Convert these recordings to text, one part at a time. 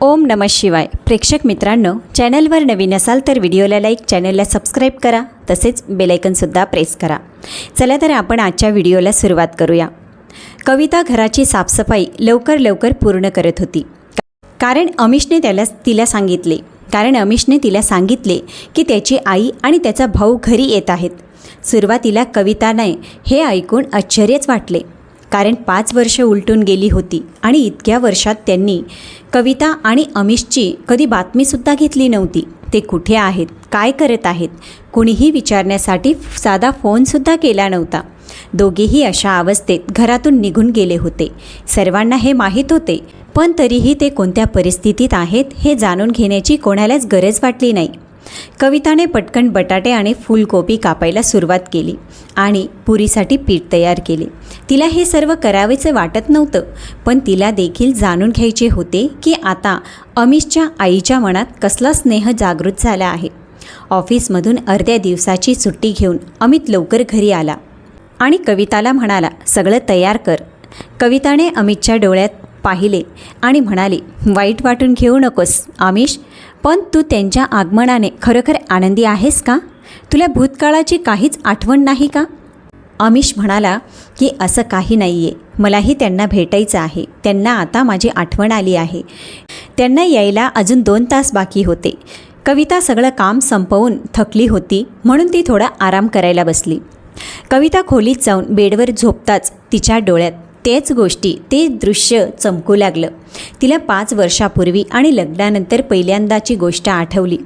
ओम नम शिवाय. प्रेक्षक मित्रांनो चॅनलवर नवीन असाल तर व्हिडिओला लाईक चॅनलला सबस्क्राईब करा तसेच बेलायकनसुद्धा प्रेस करा. चला तर आपण आजच्या व्हिडिओला सुरुवात करूया. कविता घराची साफसफाई लवकर लवकर पूर्ण करत होती. कारण अमिशने त्याला तिला सांगितले. कारण अमिशने तिला सांगितले की त्याची आई आणि त्याचा भाऊ घरी येत आहेत. सुरुवातीला कविता नाही हे ऐकून आश्चर्यच वाटले. कारण पाच वर्ष उलटून गेली होती आणि इतक्या वर्षात त्यांनी कविता आणि अमिशची कधी बातमीसुद्धा घेतली नव्हती. ते कुठे आहेत? काय करत आहेत? कुणीही विचारण्यासाठी साधा फोनसुद्धा केला नव्हता. दोघेही अशा अवस्थेत घरातून निघून गेले होते. सर्वांना हे माहीत होते पण तरीही ते कोणत्या परिस्थितीत आहेत हे जाणून घेण्याची कोणालाच गरज वाटली नाही. कविताने पटकन बटाटे आणि फुलकोबी कापायला सुरुवात केली आणि पुरीसाठी पीठ तयार केले. तिला हे सर्व करावेसे वाटत नव्हतं पण तिला देखील जाणून घ्यायचे होते की आता अमिशच्या आईच्या मनात कसला स्नेह जागृत झाला आहे. ऑफिसमधून अर्ध्या दिवसाची सुट्टी घेऊन अमित लवकर घरी आला आणि कविताला म्हणाला सगळं तयार कर. कविताने अमितच्या डोळ्यात पाहिले आणि म्हणाले वाईट वाटून घेऊ नकोस आमिष पण तू त्यांच्या आगमनाने खरोखर आनंदी आहेस का? तुला भूतकाळाची काहीच आठवण नाही का? अमिश म्हणाला की असं काही नाही आहे मलाही त्यांना भेटायचं आहे. त्यांना आता माझी आठवण आली आहे. त्यांना यायला अजून दोन तास बाकी होते. कविता सगळं काम संपवून थकली होती म्हणून ती थोडा आराम करायला बसली. कविता खोलीत जाऊन बेडवर झोपताच तिच्या डोळ्यात तेच गोष्टी ते दृश्य चमकू लागलं. तिला पाच वर्षापूर्वी आणि लग्नानंतर पहिल्यांदाची गोष्ट आठवली.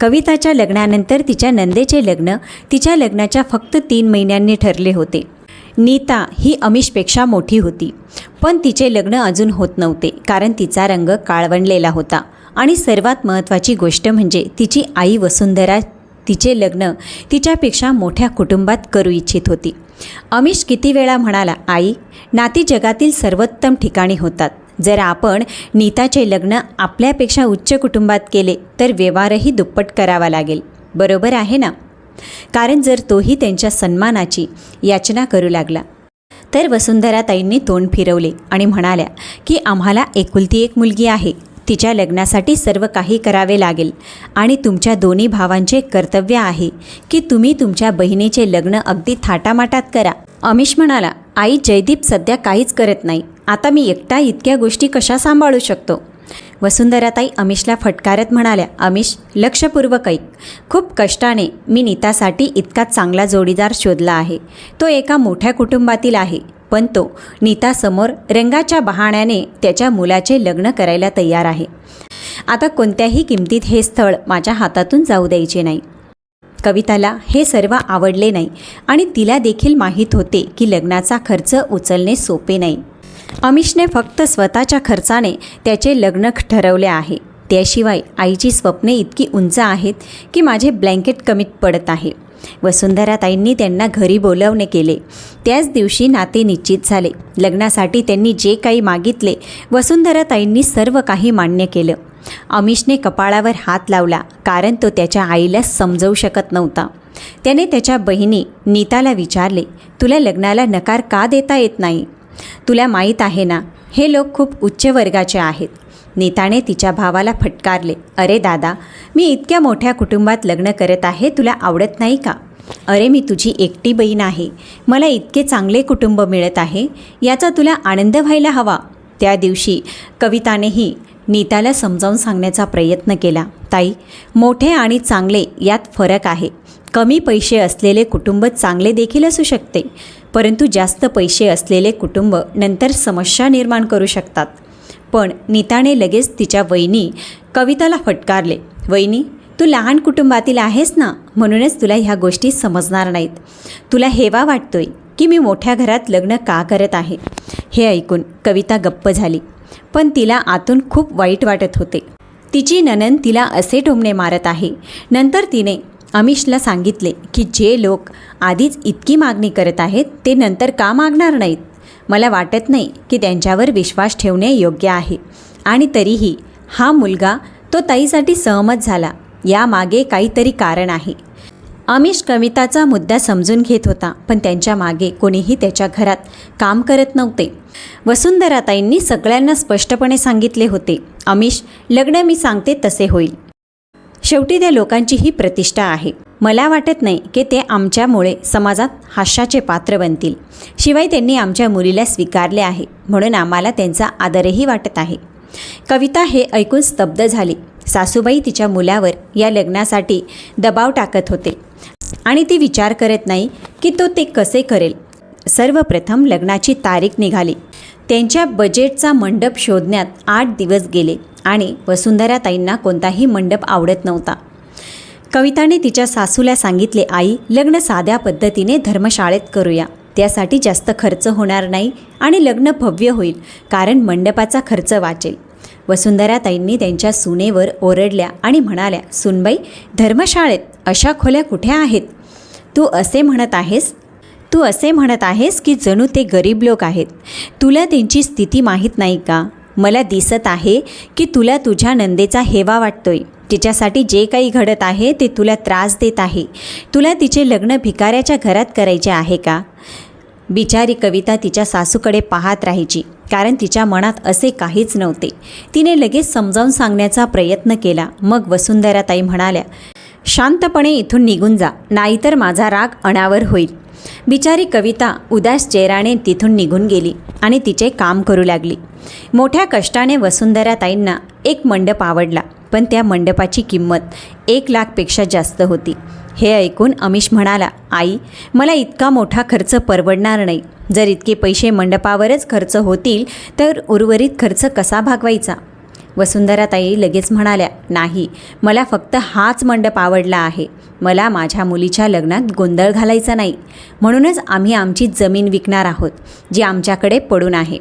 कविताच्या लग्नानंतर तिच्या नंदेचे लग्न तिच्या लग्नाच्या फक्त तीन महिन्यांनी ठरले होते. नीता ही अमिषपेक्षा मोठी होती. पण तिचे लग्न अजून होत नव्हते कारण तिचा रंग काळवणलेला होता. आणि सर्वात महत्त्वाची गोष्ट म्हणजे तिची आई वसुंधरा तिचे लग्न तिच्यापेक्षा मोठ्या कुटुंबात करू इच्छित होती. अमिश किती वेळा म्हणाला आई नाती जगातील सर्वोत्तम ठिकाणी होतात. जर आपण नीताचे लग्न आपल्यापेक्षा उच्च कुटुंबात केले तर व्यवहारही दुप्पट करावा लागेल. बरोबर आहे ना? कारण जर तोही त्यांच्या सन्मानाची याचना करू लागला. तर वसुंधराताईंनी तोंड फिरवले आणि म्हणाल्या की आम्हाला एकुलती एक मुलगी आहे. तिच्या लग्नासाठी सर्व काही करावे लागेल. आणि तुमच्या दोन्ही भावांचे कर्तव्य आहे की तुम्ही तुमच्या बहिणीचे लग्न अगदी थाटामाटात करा. अमिश म्हणाला आई जयदीप सध्या काहीच करत नाही. आता मी एकटा इतक्या गोष्टी कशा सांभाळू शकतो? वसुंधराताई अमिशला फटकारत म्हणाल्या अमिश लक्षपूर्वक ऐक. खूप कष्टाने मी नीतासाठी इतका चांगला जोडीदार शोधला आहे. तो एका मोठ्या कुटुंबातील आहे. पण तो नीतासमोर रंगाच्या बहाण्याने त्याच्या मुलाचे लग्न करायला तयार आहे. आता कोणत्याही किमतीत हे स्थळ माझ्या हातातून जाऊ द्यायचे नाही. कविताला हे सर्व आवडले नाही आणि तिला देखील माहीत होते की लग्नाचा खर्च उचलणे सोपे नाही. अमिशने फक्त स्वतःच्या खर्चाने त्याचे लग्न ठरवले आहे. त्याशिवाय आईची स्वप्ने इतकी उंच आहेत की माझे ब्लँकेट कमीत पडत आहे. वसुंधराताईंनी त्यांना घरी बोलवणे केले. त्याच दिवशी नाते निश्चित झाले. लग्नासाठी त्यांनी जे काही मागितले वसुंधराताईंनी सर्व काही मान्य केलं. अमिशने कपाळावर हात लावला कारण तो त्याच्या आईला समजवू शकत नव्हता. त्याने त्याच्या बहिणी नीताला विचारले तुला लग्नाला नकार का देता येत नाही? तुला माहीत आहे ना हे लोक खूप उच्च वर्गाचे आहेत. नीताने तिच्या भावाला फटकारले अरे दादा मी इतक्या मोठ्या कुटुंबात लग्न करत आहे तुला आवडत नाही का? अरे मी तुझी एकटी बहीण आहे मला इतके चांगले कुटुंब मिळत आहे याचा तुला आनंद व्हायला हवा. त्या दिवशी कवितानेही नीताला समजावून सांगण्याचा प्रयत्न केला ताई मोठे आणि चांगले यात फरक आहे. कमी पैसे असलेले कुटुंब चांगले देखील असू शकते परंतु जास्त पैसे असलेले कुटुंब नंतर समस्या निर्माण करू शकतात. पण नीताने लगेच तिच्या वहिनी कविताला फटकारले वहिनी तू लहान कुटुंबातील आहेस ना? म्हणूनच तुला ह्या गोष्टी समजणार नाहीत. तुला हेवा वाटतोय की मी मोठ्या घरात लग्न का करत आहे? हे ऐकून कविता गप्प झाली पण तिला आतून खूप वाईट वाटत होते. तिची ननन तिला असे टोमणे मारत आहे. नंतर तिने अमिशला सांगितले की जे लोक आधीच इतकी मागणी करत आहेत ते नंतर का मागणार नाहीत? मला वाटत नाही की त्यांच्यावर विश्वास ठेवणे योग्य आहे. आणि तरीही हा मुलगा तो ताईसाठी सहमत झाला. यामागे काहीतरी कारण आहे. अमिश कविताचा मुद्दा समजून घेत होता पण त्यांच्या मागे कोणीही त्याच्या घरात काम करत नव्हते. वसुंधराताईंनी सगळ्यांना स्पष्टपणे सांगितले होते अमिश लग्न मी सांगते तसे होईल. शेवटी त्या लोकांची ही प्रतिष्ठा आहे. मला वाटत नाही की ते आमच्यामुळे समाजात हास्याचे पात्र बनतील. शिवाय त्यांनी आमच्या मुलीला स्वीकारले आहे म्हणून आम्हाला त्यांचा आदरही वाटत आहे. कविता हे ऐकून स्तब्ध झाली. सासूबाई तिच्या मुलावर या लग्नासाठी दबाव टाकत होते. आणि ती विचार करत नाही की तो ते कसे करेल. सर्वप्रथम लग्नाची तारीख निघाली. त्यांच्या बजेटचा मंडप शोधण्यात आठ दिवस गेले आणि वसुंधराताईंना कोणताही मंडप आवडत नव्हता. कविताने तिच्या सासूला सांगितले आई लग्न साध्या पद्धतीने धर्मशाळेत करूया. त्यासाठी जास्त खर्च होणार नाही आणि लग्न भव्य होईल कारण मंडपाचा खर्च वाचेल. वसुंधराताईंनी त्यांच्या सुनेवर ओरडल्या आणि म्हणाल्या सुनबाई धर्मशाळेत अशा खोल्या कुठे आहेत? तू असे म्हणत आहेस तू असे म्हणत आहेस की जणू ते गरीब लोक आहेत. तुला त्यांची स्थिती माहीत नाही का? मला दिसत आहे की तुला तुझ्या नंदेचा हेवा वाटतोय. तिच्यासाठी जे काही घडत आहे ते तुला त्रास देत आहे. तुला तिचे लग्न भिकाऱ्याच्या घरात करायचे आहे का? बिचारी कविता तिच्या सासूकडे पाहत राहायची कारण तिच्या मनात असे काहीच नव्हते. तिने लगेच समजावून सांगण्याचा प्रयत्न केला. मग वसुंधराताई म्हणाल्या शांतपणे इथून निघून जा नाहीतर माझा राग अनावर होईल. बिचारी कविता उदास चेहराने तिथून निघून गेली आणि तिचे काम करू लागली. मोठ्या कष्टाने वसुंधराताईंना एक मंडप आवडला. पण त्या मंडपाची किंमत एक लाखपेक्षा जास्त होती. हे ऐकून अमिश म्हणाला आई मला इतका मोठा खर्च परवडणार नाही. जर इतके पैसे मंडपावरच खर्च होतील तर उर्वरित खर्च कसा भागवायचा? वसुंधराताई लगेच म्हणाल्या नाही मला फक्त हाच मंडप आवडला आहे. मला माझ्या मुलीच्या लग्नात गोंधळ घालायचा नाही. म्हणूनच आम्ही आमची जमीन विकणार आहोत जी आमच्याकडे पडून आहे.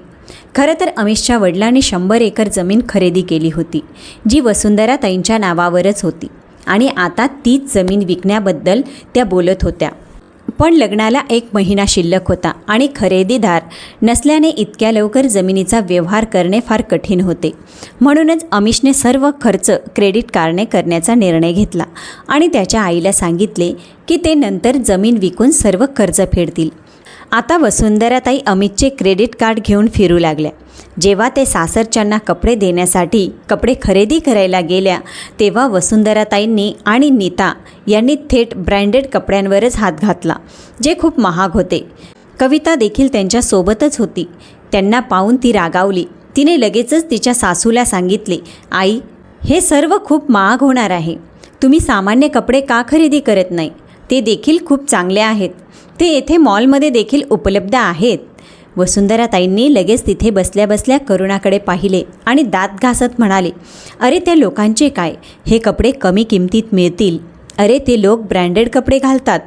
खरं तर अमिषच्या वडिलांनी शंभर एकर जमीन खरेदी केली होती जी वसुंधराताईंच्या नावावरच होती आणि आता तीच जमीन विकण्याबद्दल त्या बोलत होत्या. पण लग्नाला एक महिना शिल्लक होता आणि खरेदीदार नसल्याने इतक्या लवकर जमिनीचा व्यवहार करणे फार कठीण होते. म्हणूनच अमिशने सर्व खर्च क्रेडिट कार्डने करण्याचा निर्णय घेतला आणि त्याच्या आईला सांगितले की ते नंतर जमीन विकून सर्व कर्ज फेडतील. आता वसुंधराताई अमितचे क्रेडिट कार्ड घेऊन फिरू लागल्या. जेव्हा ते सासरच्यांना कपडे देण्यासाठी कपडे खरेदी करायला गेल्या तेव्हा वसुंधराताईंनी आणि नीता यांनी थेट ब्रँडेड कपड्यांवरच हात घातला जे खूप महाग होते. कविता देखील त्यांच्यासोबतच होती. त्यांना पाहून ती रागावली. तिने लगेचच तिच्या सासूला सांगितले आई हे सर्व खूप महाग होणार आहे. तुम्ही सामान्य कपडे का खरेदी करत नाही? ते देखील खूप चांगले आहेत. ते येथे मॉलमध्ये देखील उपलब्ध आहेत. वसुंधराताईंनी लगेच तिथे बसल्या बसल्या करुणाकडे पाहिले आणि दात घासत म्हणाले अरे त्या लोकांचे काय? हे कपडे कमी किमतीत मिळतील. अरे ते लोक ब्रँडेड कपडे घालतात.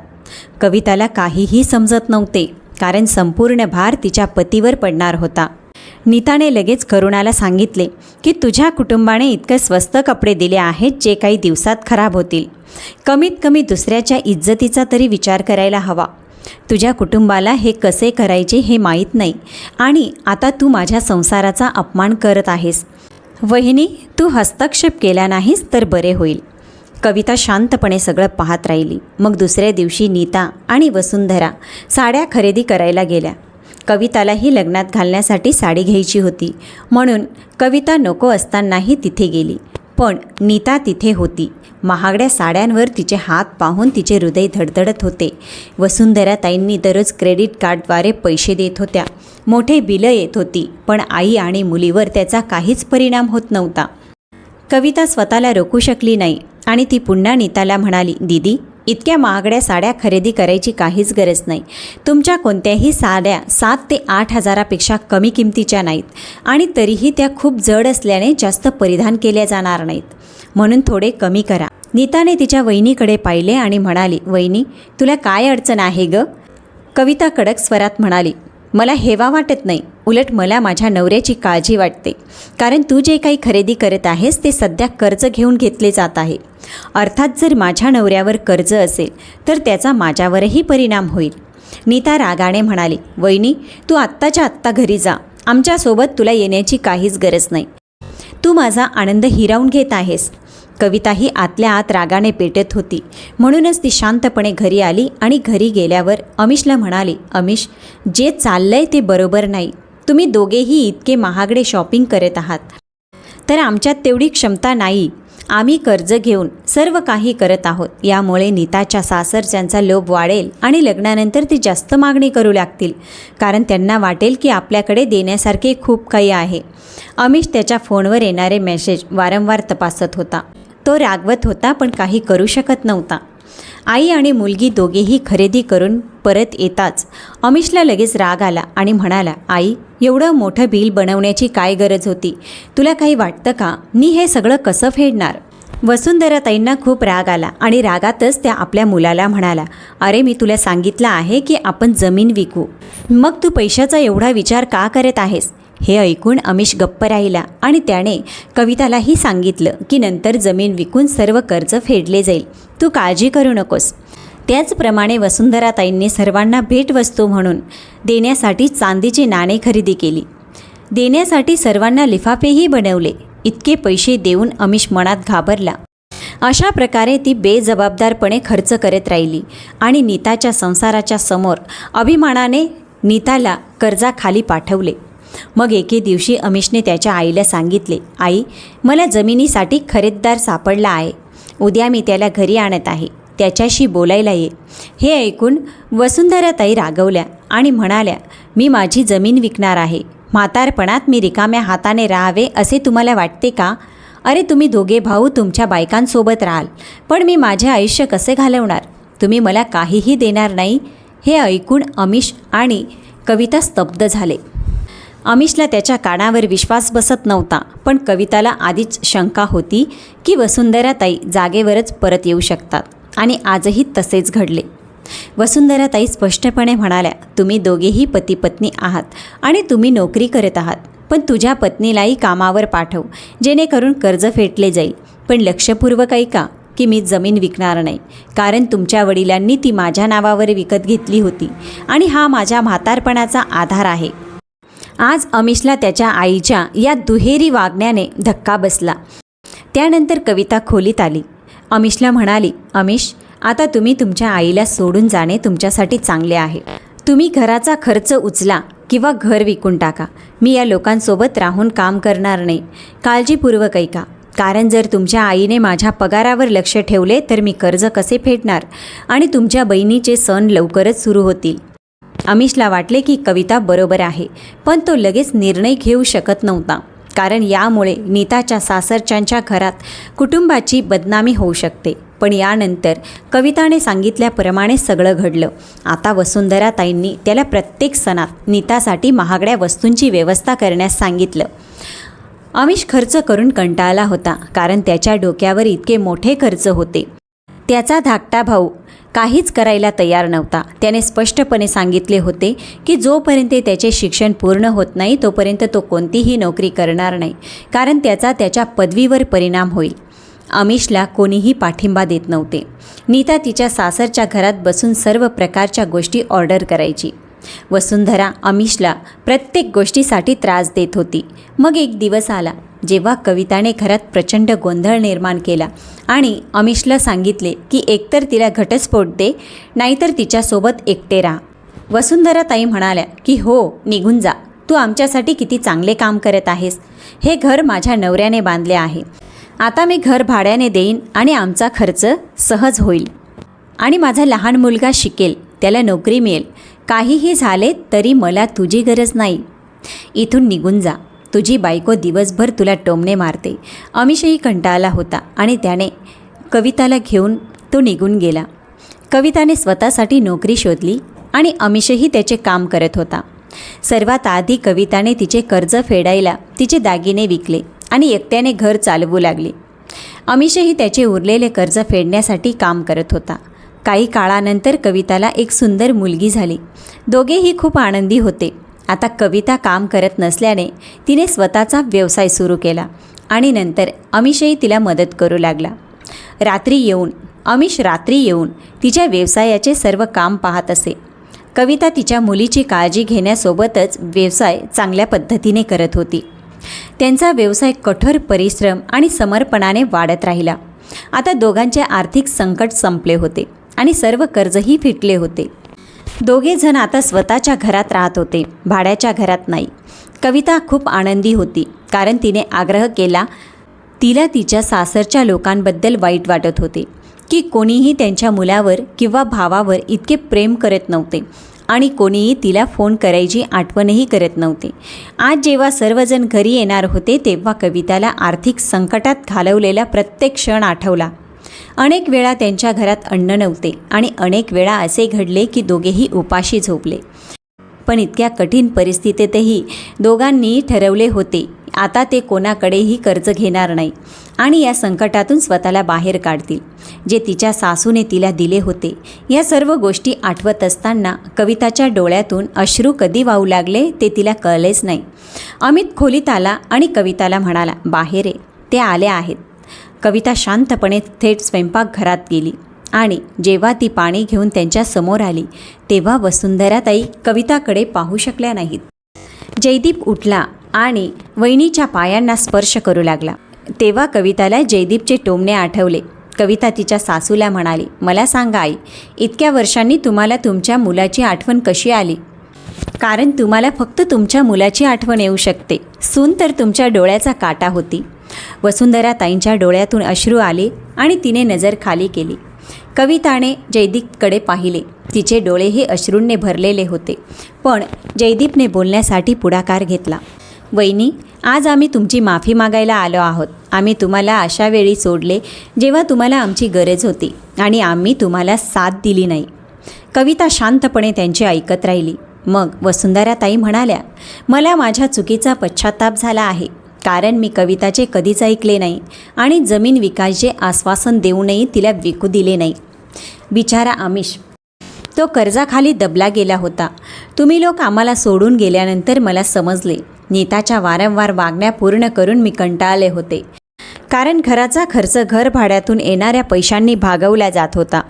कविताला काहीही समजत नव्हते कारण संपूर्ण भार तिच्या पतीवर पडणार होता. नीताने लगेच करुणाला सांगितले की तुझ्या कुटुंबाने इतके स्वस्त कपडे दिले आहेत जे काही दिवसात खराब होतील. कमीत कमी दुसऱ्याच्या इज्जतीचा तरी विचार करायला हवा. तुझ्या कुटुंबाला हे कसे करायचे हे माहीत नाही. आणि आता तू माझ्या संसाराचा अपमान करत आहेस. वहिनी तू हस्तक्षेप केला नाहीस तर बरे होईल. कविता शांतपणे सगळं पाहत राहिली. मग दुसऱ्या दिवशी नीता आणि वसुंधरा साड्या खरेदी करायला गेल्या. कवितालाही लग्नात घालण्यासाठी साडी घ्यायची होती. म्हणून कविता नको असतानाही तिथे गेली. पण नीता तिथे होती. महागड्या साड्यांवर तिचे हात पाहून तिचे हृदय धडधडत होते. वसुंधराताईंनी दररोज क्रेडिट कार्डद्वारे पैसे देत होत्या. मोठे बिलं येत होती पण आई आणि मुलीवर त्याचा काहीच परिणाम होत नव्हता. कविता स्वतःला रोखू शकली नाही आणि ती पुन्हा नीताला म्हणाली दीदी इतक्या महागड्या साड्या खरेदी करायची काहीच गरज नाही. तुमच्या कोणत्याही साड्या सात ते आठ हजारापेक्षा कमी किमतीच्या नाहीत आणि तरीही त्या खूप जड असल्याने जास्त परिधान केल्या जाणार नाहीत. म्हणून थोडे कमी करा. नीताने तिच्या वहिनीकडे पाहिले आणि म्हणाली वहिनी तुला काय अडचण आहे ग? कविता कडक स्वरात म्हणाली मला हेवा वाटत नाही. उलट मला माझ्या नवऱ्याची काळजी वाटते. कारण तू जे काही खरेदी करत आहेस ते सध्या कर्ज घेऊन घेतले जात आहे. अर्थात जर माझ्या नवऱ्यावर कर्ज असेल तर त्याचा माझ्यावरही परिणाम होईल. नीता रागाने म्हणाली वहिनी तू आत्ताच्या आत्ता घरी जा. आमच्यासोबत तुला येण्याची काहीच गरज नाही. तू माझा आनंद हिरावून घेत आहेस. कविताही आतल्या आत रागाने पेटत होती. म्हणूनच ती शांतपणे घरी आली आणि घरी गेल्यावर अमिशला म्हणाली अमिश जे चाललंय ते बरोबर नाही. तुम्ही दोघेही इतके महागडे शॉपिंग करत आहात. तर आमच्यात तेवढी क्षमता नाही. आम्ही कर्ज घेऊन सर्व काही करत आहोत. यामुळे नीताच्या सासरच्यांचा लोभ वाढेल आणि लग्नानंतर ते जास्त मागणी करू लागतील. कारण त्यांना वाटेल की आपल्याकडे देण्यासारखे खूप काही आहे. अमिश त्याच्या फोनवर येणारे मेसेज वारंवार तपासत होता. तो रागवत होता पण काही करू शकत नव्हता. आई आणि मुलगी दोघेही खरेदी करून परत येताच अमिशला लगेच राग आला आणि म्हणाला आई एवढं मोठं बिल बनवण्याची काय गरज होती? तुला काही वाटतं का? मी हे सगळं कसं फेडणार? वसुंधराताईंना खूप राग आला आणि रागातच त्या आपल्या मुलाला म्हणाला अरे मी तुला सांगितलं आहे की आपण जमीन विकू. मग तू पैशाचा एवढा विचार का करत आहेस? हे ऐकून अमिश गप्प राहिला आणि त्याने कवितालाही सांगितलं की नंतर जमीन विकून सर्व कर्ज फेडले जाईल. तू काळजी करू नकोस. त्याचप्रमाणे वसुंधराताईंनी सर्वांना भेटवस्तू म्हणून देण्यासाठी चांदीची नाणे खरेदी केली. देण्यासाठी सर्वांना लिफाफेही बनवले. इतके पैसे देऊन अमिश मनात घाबरला. अशा प्रकारे ती बेजबाबदारपणे खर्च करत राहिली आणि नीताच्या संसाराच्या समोर अभिमानाने नीताला कर्जाखाली पाठवले. मग एके दिवशी अमिशने त्याच्या आईला सांगितले आई मला जमिनीसाठी खरेदीदार सापडला आहे. उद्या मी त्याला घरी आणत आहे. त्याच्याशी बोलायला ये. हे ऐकून वसुंधराताई रागवल्या आणि म्हणाल्या मी माझी जमीन विकणार आहे. म्हातारपणात मी रिकाम्या हाताने राहावे असे तुम्हाला वाटते का? अरे तुम्ही दोघे भाऊ तुमच्या बायकांसोबत राहाल. पण मी माझे आयुष्य कसे घालवणार? तुम्ही मला काहीही देणार नाही. हे ऐकून अमिश आणि कविता स्तब्ध झाले. अमिशला त्याच्या कानावर विश्वास बसत नव्हता पण कविताला आधीच शंका होती की वसुंधराताई जागेवरच परत येऊ शकतात. आणि आजही तसेच घडले. वसुंधराताई स्पष्टपणे म्हणाल्या तुम्ही दोघेही पती पत्नी आहात आणि तुम्ही नोकरी करत आहात पण तुझ्या पत्नीलाही कामावर पाठव जेणेकरून कर्ज फेटले जाईल. पण लक्षपूर्वक ऐका की मी जमीन विकणार नाही कारण तुमच्या वडिलांनी ती माझ्या नावावर विकत घेतली होती आणि हा माझ्या म्हातारपणाचा आधार आहे. आज अमिशला त्याच्या आईच्या या दुहेरी वागण्याने धक्का बसला. त्यानंतर कविता खोलीत आली. अमिशला म्हणाली अमिश आता तुम्ही तुमच्या आईला सोडून जाणे तुमच्यासाठी चांगले आहे. तुम्ही घराचा खर्च उचला किंवा घर विकून टाका. मी या लोकांसोबत राहून काम करणार नाही. काळजीपूर्वक ऐका. कारण जर तुमच्या आईने माझ्या पगारावर लक्ष ठेवले तर मी कर्ज कसे फेडणार? आणि तुमच्या बहिणीचे सण लवकरच सुरू होतील. अमिशला वाटले की कविता बरोबर आहे पण तो लगेच निर्णय घेऊ शकत नव्हता. कारण यामुळे नीताच्या सासरच्यांच्या घरात कुटुंबाची बदनामी होऊ शकते. पण यानंतर कविताने सांगितल्याप्रमाणे सगळं घडलं. आता वसुंधराताईंनी त्याला प्रत्येक सणात नीतासाठी महागड्या वस्तूंची व्यवस्था करण्यास सांगितलं. अमिश खर्च करून कंटाळला होता कारण त्याच्या डोक्यावर इतके मोठे खर्च होते. त्याचा धाकटा भाऊ काहीच करायला तयार नव्हता. त्याने स्पष्टपणे सांगितले होते की जोपर्यंत त्याचे शिक्षण पूर्ण होत नाही तोपर्यंत तो कोणतीही नोकरी करणार नाही कारण त्याचा त्याच्या पदवीवर परिणाम होईल. अमिशला कोणीही पाठिंबा देत नव्हते. नीता तिच्या सासरच्या घरात बसून सर्व प्रकारच्या गोष्टी ऑर्डर करायची. वसुंधरा अमिशला प्रत्येक गोष्टीसाठी त्रास देत होती. मग एक दिवस आला. जेव्हा कविताने घरात प्रचंड गोंधळ निर्माण केला आणि अमिशला सांगितले की एकतर तिला घटस्फोट दे नाहीतर तिच्यासोबत एकटे राहा. वसुंधराताई म्हणाल्या की हो निघून जा. तू आमच्यासाठी किती चांगले काम करत आहेस. हे घर माझ्या नवऱ्याने बांधले आहे. आता मी घर भाड्याने देईन आणि आमचा खर्च सहज होईल. आणि माझा लहान मुलगा शिकेल त्याला नोकरी मिळेल. काहीही झाले तरी मला तुझी गरज नाही. इथून निघून जा. तुझी बायको दिवसभर तुला टोमणे मारते. अमिषही कंटाळला होता आणि त्याने कविताला घेऊन तो निघून गेला. कविताने स्वतःसाठी नोकरी शोधली आणि अमिषही त्याचे काम करत होता. सर्वात आधी कविताने तिचे कर्ज फेडायला तिचे दागिने विकले आणि एकट्याने घर चालवू लागले. अमिषही त्याचे उरलेले कर्ज फेडण्यासाठी काम करत होता. काही काळानंतर कविताला एक सुंदर मुलगी झाली. दोघेही खूप आनंदी होते. आता कविता काम करत नसल्याने तिने स्वतःचा व्यवसाय सुरू केला आणि नंतर अमिषही तिला मदत करू लागला. रात्री येऊन अमिष रात्री येऊन तिच्या व्यवसायाचे सर्व काम पाहत असे. कविता तिच्या मुलीची काळजी घेण्यासोबतच व्यवसाय चांगल्या पद्धतीने करत होती. त्यांचा व्यवसाय कठोर परिश्रम आणि समर्पणाने वाढत राहिला. आता दोघांचे आर्थिक संकट संपले होते आणि सर्व कर्जही फिटले होते. दोघे जण आता स्वतःच्या घरात राहत होते. भाड्याच्या घरात नाही. कविता खूप आनंदी होती कारण तिने आग्रह केला तिला तिच्या सासरच्या लोकांबद्दल वाईट वाटत होते की कोणीही त्यांच्या मुलावर किंवा भावावर इतके प्रेम करत नव्हते आणि कोणीही तिला फोन करायची आठवणही करत नव्हते. आज जेव्हा सर्वजण घरी येणार होते तेव्हा कविताला आर्थिक संकटात घालवलेला प्रत्येक क्षण आठवला. अनेक वेळा त्यांच्या घरात अन्न नव्हते आणि अनेक वेळा असे घडले की दोघेही उपाशी झोपले. पण इतक्या कठीण परिस्थितीतही दोघांनी ठरवले होते आता ते कोणाकडेही कर्ज घेणार नाही आणि या संकटातून स्वतःला बाहेर काढतील. जे तिच्या सासूने तिला दिले होते या सर्व गोष्टी आठवत असताना कविताच्या डोळ्यातून अश्रू कधी वाहू लागले ते तिला कळलेच नाही. अमित खोलीत आला आणि कविताला म्हणाला बाहेर आहे ते आले आहेत. कविता शांतपणे थेट स्वयंपाकघरात गेली. आणि जेव्हा ती पाणी घेऊन त्यांच्यासमोर आली तेव्हा वसुंधराताई कविताकडे पाहू शकल्या नाहीत. जयदीप उठला आणि वहिनीच्या पायांना स्पर्श करू लागला. तेव्हा कविताला जयदीपचे टोमणे आठवले. कविता तिच्या सासूला म्हणाली मला सांगा आई इतक्या वर्षांनी तुम्हाला तुमच्या मुलाची आठवण कशी आली? कारण तुम्हाला फक्त तुमच्या मुलाची आठवण येऊ शकते. सून तर तुमच्या डोळ्याचा काटा होती. वसुंधरा ताईंच्या डोळ्यातून अश्रू आले आणि तिने नजर खाली केली. कविताने जयदीपकडे पाहिले. तिचे डोळेही अश्रूंनी भरलेले होते पण जयदीपने बोलण्यासाठी पुढाकार घेतला. वहिनी आज आम्ही तुमची माफी मागायला आलो आहोत. आम्ही तुम्हाला अशा वेळी सोडले जेव्हा तुम्हाला आमची गरज होती आणि आम्ही तुम्हाला साथ दिली नाही. कविता शांतपणे त्यांची ऐकत राहिली. मग वसुंधराताई म्हणाल्या मला माझ्या चुकीचा पश्चाताप झाला आहे. कारण मी कविताचे कधीच ऐकले नाही आणि जमीन विकासचे आश्वासन देऊनही तिला विकू दिले नाही. बिचारा आमिष तो कर्जाखाली दबला गेला होता. तुम्ही लोक आम्हाला सोडून गेल्यानंतर मला समजले. नेताच्या वारंवार मागण्या पूर्ण करून मी कंटाळले होते. कारण घराचा खर्च घर भाड्यातून येणाऱ्या पैशांनी भागवला जात होता.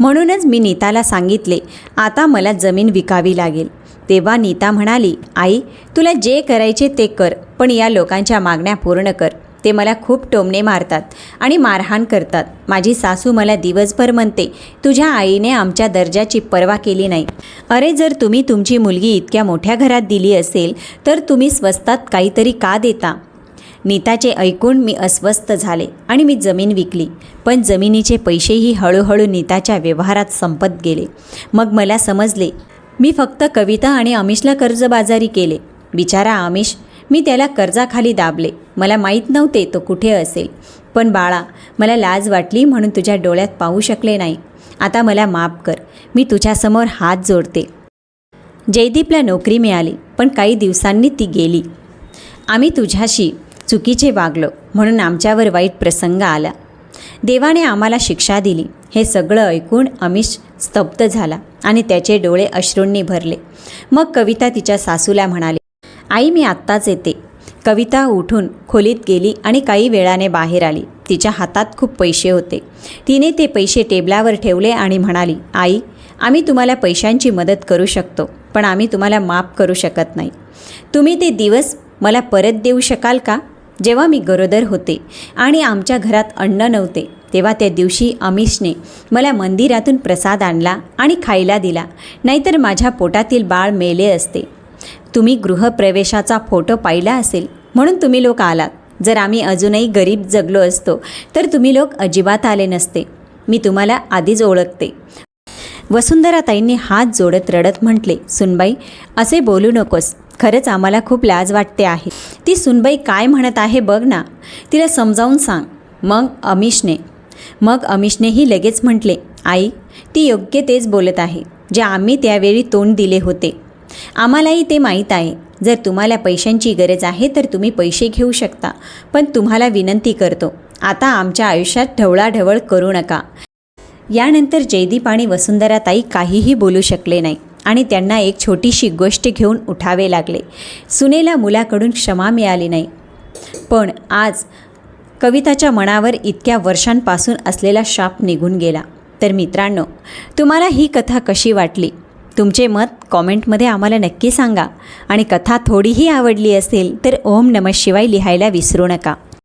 म्हणूनच मी नीताला सांगितले आता मला जमीन विकावी लागेल. तेव्हा नीता म्हणाली आई तुला जे करायचे ते कर पण या लोकांच्या मागण्या पूर्ण कर. ते मला खूप टोमणे मारतात आणि मारहाण करतात. माझी सासू मला दिवसभर म्हणते तुझ्या आईने आमच्या दर्जाची पर्वा केली नाही. अरे जर तुम्ही तुमची मुलगी इतक्या मोठ्या घरात दिली असेल तर तुम्ही स्वस्तात काहीतरी का देता? नीताचे ऐकून मी अस्वस्थ झाले आणि मी जमीन विकली. पण जमिनीचे पैसेही हळूहळू नीताच्या व्यवहारात संपत गेले. मग मला समजले मी फक्त कविता आणि अमिषला कर्जबाजारी केले. बिचारा आमिष मी त्याला कर्जाखाली दाबले. मला माहीत नव्हते तो कुठे असेल. पण बाळा मला लाज वाटली म्हणून तुझ्या डोळ्यात पाहू शकले नाही. आता मला माफ कर. मी तुझ्यासमोर हात जोडते. जयदीपला नोकरी मिळाली पण काही दिवसांनी ती गेली. आम्ही तुझ्याशी चुकीचे वागलो म्हणून आमच्यावर वाईट प्रसंग आला. देवाने आम्हाला शिक्षा दिली. हे सगळं ऐकून अमिष स्तब्ध झाला आणि त्याचे डोळे अश्रूंनी भरले. मग कविता तिच्या सासूला म्हणाली आई मी आत्ताच येते. कविता उठून खोलीत गेली आणि काही वेळाने बाहेर आली. तिच्या हातात खूप पैसे होते. तिने ते पैसे टेबलावर ठेवले आणि म्हणाली आई आम्ही तुम्हाला पैशांची मदत करू शकतो पण आम्ही तुम्हाला माफ करू शकत नाही. तुम्ही ते दिवस मला परत देऊ शकाल का? जेव्हा मी गरोदर होते आणि आमच्या घरात अन्न नव्हते तेव्हा त्या दिवशी अमिषने मला मंदिरातून प्रसाद आणला आणि खायला दिला. नाहीतर माझ्या पोटातील बाळ मेले असते. तुम्ही गृहप्रवेशाचा फोटो पाहिला असेल. म्हणून तुम्ही लोक आलात. जर आम्ही अजूनही गरीब जगलो असतो तर तुम्ही लोक अजिबात आले नसते. मी तुम्हाला आधीच ओळखते. वसुंधराताईंनी हात जोडत रडत म्हटले सुनबाई असे बोलू नकोस. खरंच आम्हाला खूप लाज वाटते आहे. ती सुनबाई काय म्हणत आहे बघ ना. तिला समजावून सांग. मग अमिषने मग अमिशनेही लगेच म्हटले आई ती योग्य तेच बोलत आहे जे आम्ही त्यावेळी तोंड दिले होते. आम्हालाही ते माहीत आहे. जर तुम्हाला पैशांची गरज आहे तर तुम्ही पैसे घेऊ शकता पण तुम्हाला विनंती करतो आता आमच्या आयुष्यात ढवळाढवळ करू नका. यानंतर जयदीप आणि वसुंधराताई काहीही बोलू शकले नाही आणि त्यांना एक छोटीशी गोष्ट घेऊन उठावे लागले. सुनेला मुलाकडून क्षमा मिळाली नाही. पण आज कविताच्या मनावर इतक्या वर्षांपासून असलेला शाप निघून गेला. तर मित्रांनो तुम्हाला ही कथा कशी वाटली? तुमचे मत कॉमेंटमध्ये आम्हाला नक्की सांगा. आणि कथा थोडीही आवडली असेल तर ओम नमः शिवाय लिहायला विसरू नका.